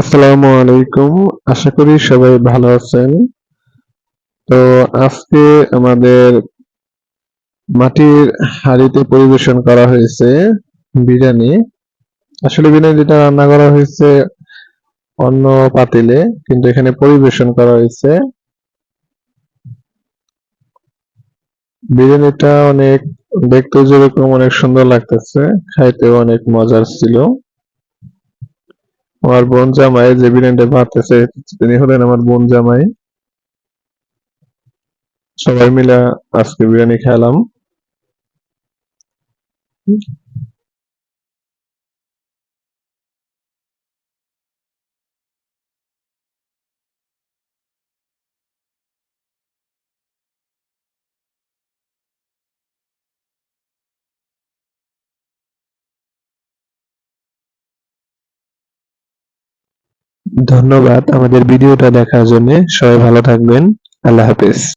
আসসালামু আলাইকুম আশা করি সবাই ভালো আছেন। তো আজকে আমাদের মাটির হাড়িতে পরিবেশন করা হয়েছে বিরিয়ানি। আসলে বিরিয়ানিটা রান্না করা হয়েছে অন্য পাতিলে, কিন্তু এখানে পরিবেশন করা হয়েছে। বিরিয়ানিটা অনেক দেখতে যেরকম অনেক সুন্দর লাগতেছে, খাইতেও অনেক মজার ছিল। আমার বোন জামাই যে বিরিয়ানিটা আছে তিনি হলেন আমার বোন জামাই। সবাই মিলে আজকে বিরিয়ানি খেলাম। ধন্যবাদ আমাদের ভিডিওটা দেখার জন্য। সবাই ভালো থাকবেন। আল্লাহ হাফেজ।